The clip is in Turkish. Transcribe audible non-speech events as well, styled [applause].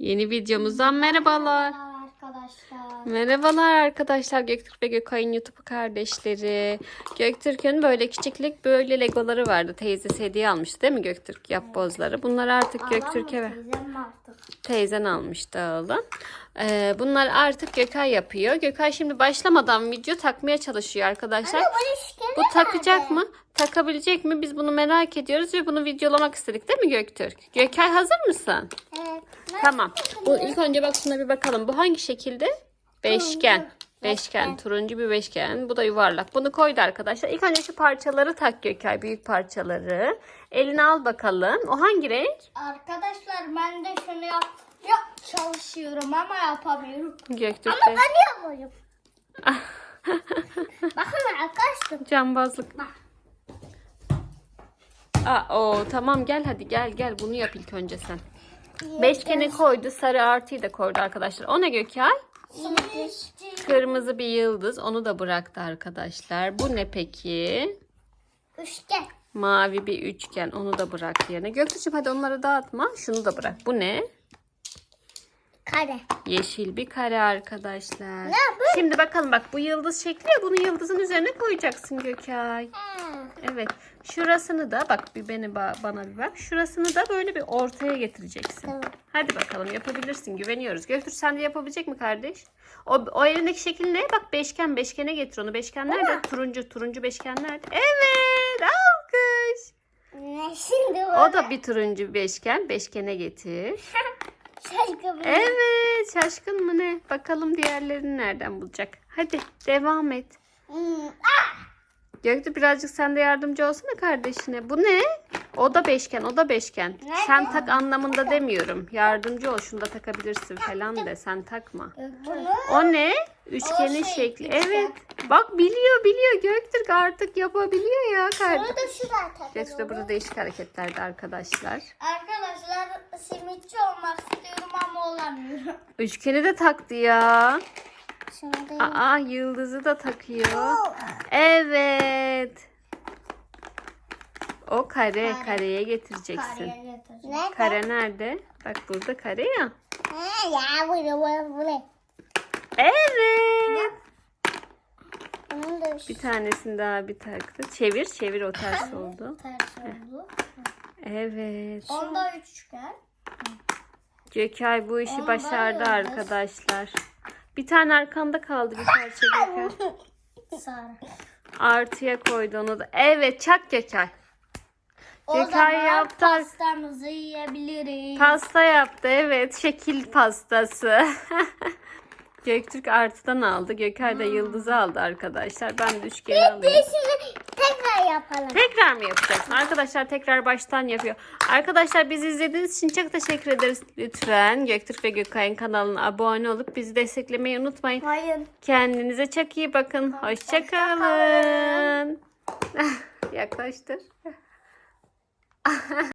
Yeni videomuzdan merhabalar. Merhaba arkadaşlar. Merhabalar arkadaşlar Göktürk ve Gökay'ın YouTube kardeşleri. Göktürk'ün böyle küçüklük böyle legoları vardı. Teyzesi hediye almıştı değil mi Göktürk yapbozları? Bunlar artık Göktürk'e ver. Teyzen almıştı oğlum. Ee, bunlar artık Gökay yapıyor. Gökay şimdi başlamadan video takmaya çalışıyor arkadaşlar. Bu takacak mı? Takabilecek mi? Biz bunu merak ediyoruz ve bunu videolamak istedik değil mi Göktürk? Gökay hazır mısın? Evet. Tamam. Bu ilk önce bak şuna bir bakalım. Bu hangi şekilde? Beşgen. Beşgen. Turuncu bir beşgen. Bu da yuvarlak. Bunu koydu arkadaşlar. İlk önce şu parçaları tak Gökay. Büyük parçaları. Eline al bakalım. O hangi renk? Arkadaşlar ben de şunu yap, yap çalışıyorum ama yapamıyorum. Göktürk Ama ben yapıyorum. [laughs] Bakın arkadaşlar. cambazlık. Aa, o tamam gel hadi gel gel bunu yap ilk önce sen. Beşgeni koydu. Sarı artıyı da koydu arkadaşlar. O ne Gökay? Yıldız. Kırmızı bir yıldız. Onu da bıraktı arkadaşlar. Bu ne peki? Üçgen. Mavi bir üçgen. Onu da bırak yerine. Göktuğ'cum hadi onları dağıtma. Şunu da bırak. Bu ne? Kare. Yeşil bir kare arkadaşlar. Ne bu? Şimdi bakalım bak bu yıldız şekli ya. Bunu yıldızın üzerine koyacaksın Gökay. Evet. Şurasını da bak bir beni ba- bana bir bak. Şurasını da böyle bir ortaya getireceksin. Tamam. Hadi bakalım yapabilirsin. Güveniyoruz. Göktürk sen de yapabilecek mi kardeş? O, o elindeki şekil ne? Bak beşgen. Beşgene getir onu. Beşgen nerede? Turuncu. Turuncu beşgen nerede? Evet. Alkış. Ne şimdi bu? O da bir turuncu beşgen. Beşgene getir. [laughs] Şarkı bu. Evet. Şaşkın mı ne? Bakalım diğerlerini nereden bulacak. Hadi devam et. Hmm, ah! Göktürk birazcık sen de yardımcı olsana kardeşine. Bu ne? O da beşgen, o da beşgen. Nerede? Sen tak anlamında demiyorum. Yardımcı ol, şunu da takabilirsin falan de. Sen takma. Bunu O ne? Üçgenin O şey, şekli. üçgen. Evet. Bak biliyor, biliyor. Göktürk artık yapabiliyor ya kardeşim. da şuraya Göktürk de takıyorum. burada değişik hareketlerde arkadaşlar. Arkadaşlar simitçi olmak istiyorum ama olamıyorum. [laughs] Üçgeni de taktı ya. Da Aa yıldızı da takıyor. Evet. O kare, Kare. kareye getireceksin. kareye. Kare nerede? Bak burada kare ya. Ya. Evet. Bir tanesini daha bir taktı. Çevir, çevir o ters oldu. ters oldu. Evet. Onda üçgen. Gökay bu işi başardı arkadaşlar. Bir tane arkanda kaldı bir parça Gökay. [laughs] Sarı. Artıya koydu onu da. Evet çak Gökay. O Gökay zaman yaptı. pastamızı yiyebiliriz. Pasta yaptı evet. Şekil pastası. [laughs] Göktürk artıdan aldı. Gökay da yıldızı aldı arkadaşlar. Ben de üçgeni alıyorum. Şimdi yapalım. Tekrar mı yapacaksın? Arkadaşlar tekrar baştan yapıyor. Arkadaşlar bizi izlediğiniz için çok teşekkür ederiz. Lütfen Göktürk ve Gökay'ın kanalına abone olup bizi desteklemeyi unutmayın. Hayır. Kendinize çok iyi bakın. Hoşçakalın. [laughs] Yaklaştır. [laughs]